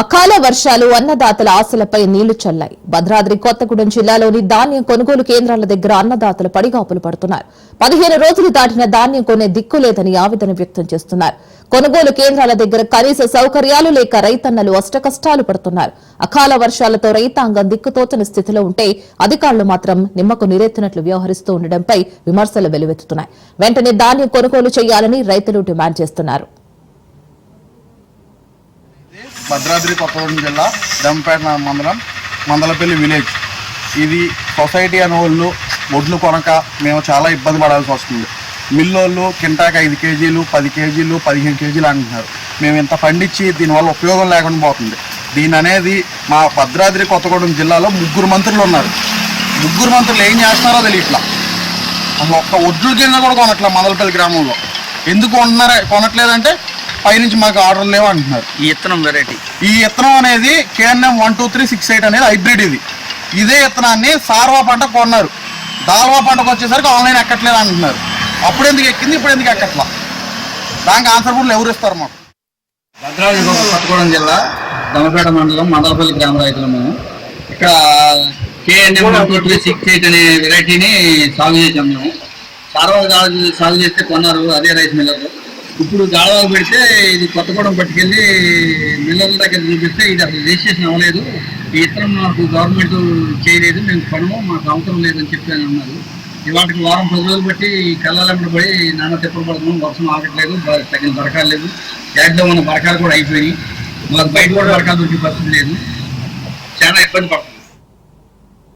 అకాల వర్షాలు అన్నదాతల ఆశలపై నీళ్ళు చల్లాయి. భద్రాద్రి కొత్తగూడెం జిల్లాలోని ధాన్యం కొనుగోలు కేంద్రాల దగ్గర అన్నదాతలు పడిగాపులు పడుతున్నారు. పదిహేను రోజులు దాటిన ధాన్యం కొనే దిక్కు లేదని ఆవేదన వ్యక్తం చేస్తున్నారు. కొనుగోలు కేంద్రాల దగ్గర కనీస సౌకర్యాలు లేక రైతన్నలు అష్టకష్టాలు పడుతున్నారు. అకాల వర్షాలతో రైతాంగం దిక్కుతోచని స్థితిలో ఉంటే అధికారులు మాత్రం నిమ్మకు నీరెత్తినట్లు వ్యవహరిస్తూ ఉండడంపై విమర్శలు వెలువెత్తుతున్నాయి. వెంటనే ధాన్యం కొనుగోలు చేయాలని రైతులు డిమాండ్ చేస్తున్నారు. భద్రాద్రి కొత్తగూడెం జిల్లా దెంపేట మండలం మందలపల్లి విలేజ్. ఇది సొసైటీ అనే వాళ్ళు ఒడ్లు కొనక మేము చాలా ఇబ్బంది పడాల్సి వస్తుంది. మిల్లోళ్ళు కింటాకి ఐదు కేజీలు పది కేజీలు పదిహేను కేజీలు అంటున్నారు. మేము ఇంత పండించి దీనివల్ల ఉపయోగం లేకుండా పోతుంది. దీని అనేది మా భద్రాద్రి కొత్తగూడెం జిల్లాలో ముగ్గురు మంత్రులు ఉన్నారు. ముగ్గురు మంత్రులు ఏం చేస్తున్నారో తెలియట్లా. అసలు ఒక్క ఒడ్లు కింద కూడా కొనట్లే మందలపల్లి గ్రామంలో. ఎందుకు కొంటున్నారా కొనట్లేదంటే పైనుంచి మాకు ఆర్డర్ లేవు అంటున్నారు. ఈ ఇత్తనం వెరైటీ ఈ ఇత్తనం అనేది KNM one two three six eight అనేది హైబ్రిడ్ ఇది. ఇదే ఇత్తనాన్ని సార్వా పంట కొన్నారు. దాల్వా పంటకు వచ్చేసరికి ఆన్లైన్ ఎక్కట్లేదు అంటున్నారు. అప్పుడు ఎందుకు ఎక్కింది ఇప్పుడు ఎందుకు ఎక్కట్లా? దానికి ఆన్సర్ కూడా ఎవరు ఇస్తారు మాకు? భద్రాద్రి కొత్తగూడెం జిల్లా దమపేట మండలం మండలపల్లి గ్రామ రైతులు మేము ఇక్కడ KNM one two three six eight అనే వెరైటీని సాగు చేసాం మేము. సార్వా సాగు చేస్తే కొన్నారు అదే రైస్ మిల్లర్లు ఇప్పుడు దాదాపు పెడితే ఇది కొత్తగూడెం పట్టుకెళ్ళి మిల్లర్ల దగ్గర చూపిస్తే ఇది అసలు రిజిస్ట్రేషన్ అవ్వలేదు. ఈ ఇతరం మాకు గవర్నమెంట్ చేయలేదు మేము కొనము మాకు అవసరం లేదని చెప్పి అని అన్నారు. ఇవాటికి వారం పది రోజులు బట్టి ఈ కళ్ళాలెంబడి పడి నాన్న తిప్పలు పడుతున్నాం వర్షం ఆగట్లేదు తగిన బరకాలు లేదు యాడ్లో ఉన్న బరకాలు కూడా అయిపోయినాయి. మాకు బయట కూడా బరకాలు దొరికే పరిస్థితి లేదు. చాలా ఇబ్బంది పడుతుంది